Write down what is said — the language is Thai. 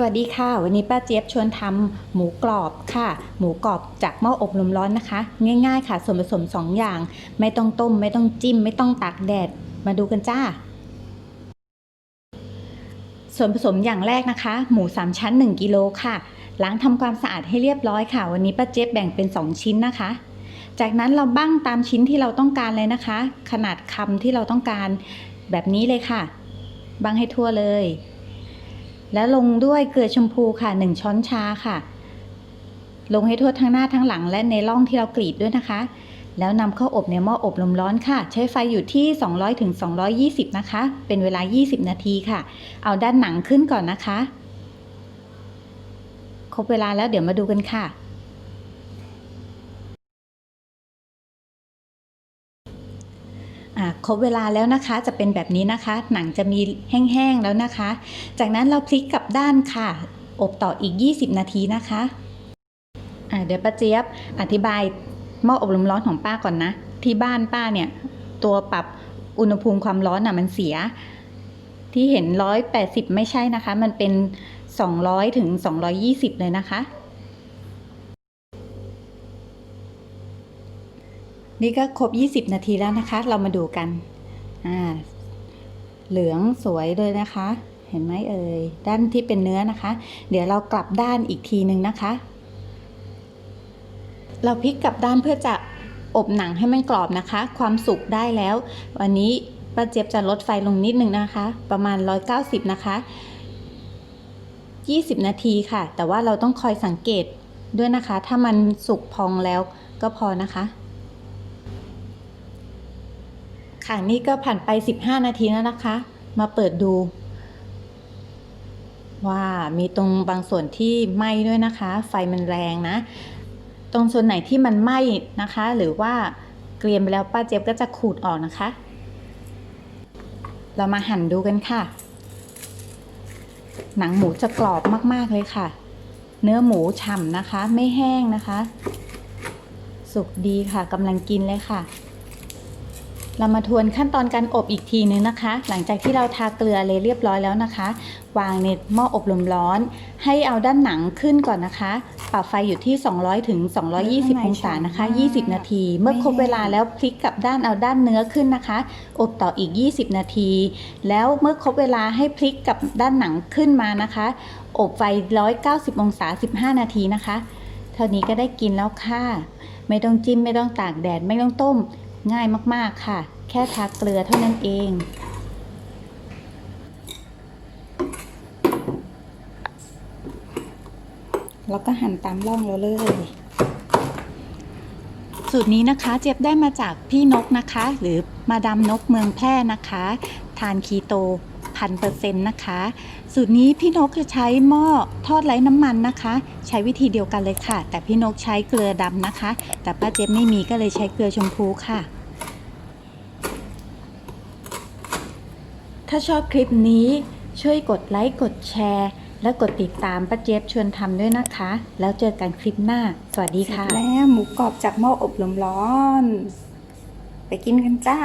สวัสดีค่ะ วันนี้ป้าเจี๊ยบชวนทำหมูกรอบค่ะ หมูกรอบจากหม้ออบลมร้อนนะคะ ง่ายๆค่ะ ส่วนผสม 2 อย่าง ไม่ต้องต้ม ไม่ต้องจิ้ม ไม่ต้องตากแดด มาดูกันจ้า ส่วนผสมอย่างแรกนะคะ หมู 3 ชั้น 1กิโลค่ะล้างทำความสะอาดให้เรียบร้อยค่ะ วันนี้ป้าเจี๊ยบแบ่งเป็น 2 ชิ้นนะคะ จากนั้นเราบั้งตามชิ้นที่เราต้องการเลยนะคะ ขนาดคำที่เราต้องการแบบนี้เลยค่ะ บั้งให้ทั่วเลย แล้วลงด้วยเกลือชมพูค่ะ 1 ช้อนชาค่ะ ลงให้ทั่วทั้งหน้าทั้งหลัง และในร่องที่เรากรีดด้วยนะคะ แล้วนำเข้าอบในหม้ออบลมร้อนค่ะ ใช้ไฟอยู่ที่ 200ถึง220 นะคะ เป็นเวลา 20 นาทีค่ะ เอาด้านหนังขึ้นก่อนนะคะ ครบเวลาแล้วเดี๋ยวมาดูกันค่ะ ครบเวลาแล้วนะคะจะเป็นแบบนี้นะคะ หนังจะมีแห้งๆแล้วนะคะ จากนั้นเราพลิกกลับด้านค่ะ อบต่ออีก 20 นาทีนะคะเดี๋ยวป้าเจี๊ยบอธิบายหม้ออบลมร้อนของป้าก่อนนะ ที่บ้านป้าเนี่ย ตัวปรับอุณหภูมิความร้อนอะมันเสีย ที่เห็น 180 ไม่ใช่นะคะ มันเป็น 200ถึง220 เลยนะคะ นี่ก็ครบ 20 นาทีแล้วนะคะ เรามาดูกัน อ่า เหลืองสวยเลยนะคะ เห็นไหมเอ่ย ด้านที่เป็นเนื้อนะคะ เดี๋ยวเรากลับด้านอีกทีหนึ่งนะคะ เราพลิกกลับด้านเพื่อจะอบหนังให้มันกรอบนะคะ ความสุกได้แล้ว วันนี้ป้าเจี๊ยบจะลดไฟลงนิดนึงนะคะ ประมาณ 190 นะคะ 20 นาทีค่ะ แต่ว่าเราต้องคอยสังเกตด้วยนะคะ ถ้ามันสุกพองแล้วก็พอนะคะ ค่ะนี่ก็ผ่านไป 15 นาทีแล้วนะคะ มาเปิดดู ว่ามีตรงบางส่วนที่ไหม้ด้วยนะคะ ไฟมันแรงนะ ตรงส่วนไหนที่มันไหม้นะคะ หรือว่าเกรียมไปแล้วป้าเจี๊ยบก็จะขูดออกนะคะ เรามาหั่นดูกันค่ะ หนังหมูจะกรอบมาก ๆ เลยค่ะ เนื้อหมูฉ่ำนะคะ ไม่แห้งนะคะ สุกดีค่ะกำลังกินเลยค่ะ เรามาทวนขั้นตอนการอบอีกทีนึงนะคะ หลังจากที่เราทาเกลือเลยเรียบร้อยแล้วนะคะ วางในหม้ออบลมร้อน ให้เอาด้านหนังขึ้นก่อนนะคะ ปรับไฟอยู่ที่ 200ถึง220 องศานะคะ 20 นาที เมื่อครบเวลาแล้วพลิกกลับด้านเอาด้านเนื้อขึ้นนะคะ อบต่ออีก 20 นาที แล้วเมื่อครบเวลาให้พลิกกลับด้านหนังขึ้นมานะคะ อบไฟ 190 องศา 15 นาทีนะคะ เท่านี้ก็ได้กินแล้วค่ะ ไม่ต้องจิ้มไม่ต้องตากแดดไม่ต้องต้ม ง่ายมากๆค่ะ แค่ทาเกลือเท่านั้นเอง แล้วก็หั่นตามร่องเราเลย สูตรนี้นะคะเจี๊ยบได้มาจากพี่นกนะคะ หรือมาดามนกเมืองแพร่นะคะ ทานคีโตพันเปอร์เซ็นต์นะคะ สูตรนี้พี่นกจะใช้หม้อทอดไร้น้ำมันนะคะ ใช้วิธีเดียวกันเลยค่ะ แต่พี่นกใช้เกลือดำนะคะ แต่ป้าเจี๊ยบไม่มีก็เลยใช้เกลือชมพูค่ะ ถ้าชอบคลิปนี้ช่วยกดไลค์กดแชร์ และกดติดตามป้าเจี๊ยบชวนทำด้วยนะคะ แล้วเจอกันคลิปหน้า สวัสดีค่ะ แล้วหมูกรอบจากหม้ออบลมร้อน ไปกินกันจ้า